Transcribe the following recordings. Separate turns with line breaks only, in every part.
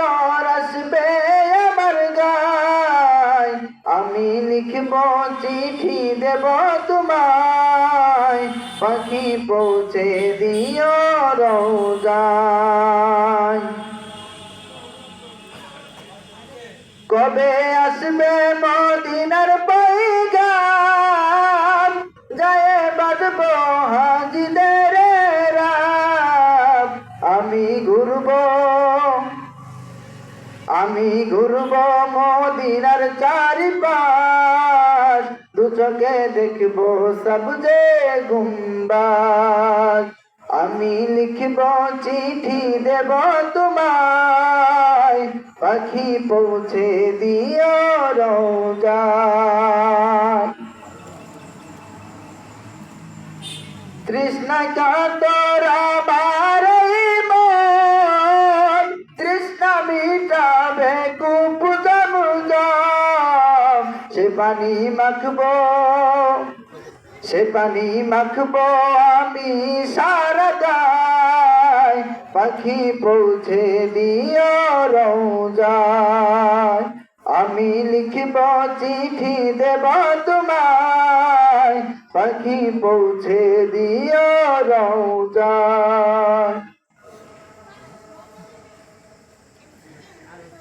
উত্তর আসবে আমার গায় আমি লিখব চিঠি দেব তোমায়। পাখি পৌঁছে দিও রোজায় কবে আসবে মদিনার পৈগাম? যায় বাঁধব আমি ঘুরব মদিনার চারিপাশ। দু চোখে দেখব সবজে গুম্বাজ। আমি লিখব চিঠি দেব তোমায়। পাখি পৌঁছে দিও রোজায় তৃষ্ণা কাতর আমার সে পানি মাখবো, সে পানি মাখবো, আমি সারা গায় পাখি পৌঁছে দিও রোজায় আমি লিখব চিঠি দেব তোমায়, পাখি পৌঁছে দিও রোজায়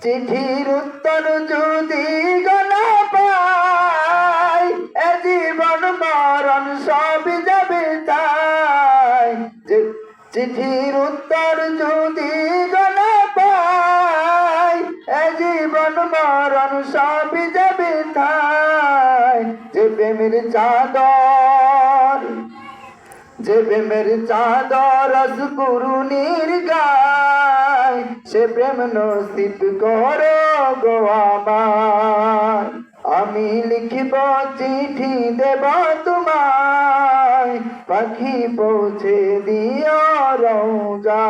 চিঠির উত্তর যদি গলা মরণ সব যাবে তাই। চিঠির উত্তর যদি পাই, এ জীবন মরণ সব যাবে তাই। যে প্রেমের চাদর, যে প্রেমের চাদর গুরুনির গায়, সে প্রেম নসিব করো গো আমি লিখিব চিঠি দেব পাখি পৌঁছে দিয়া রোজা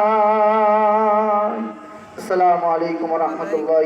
আসসালামু আলাইকুম রহমতুল্লাহ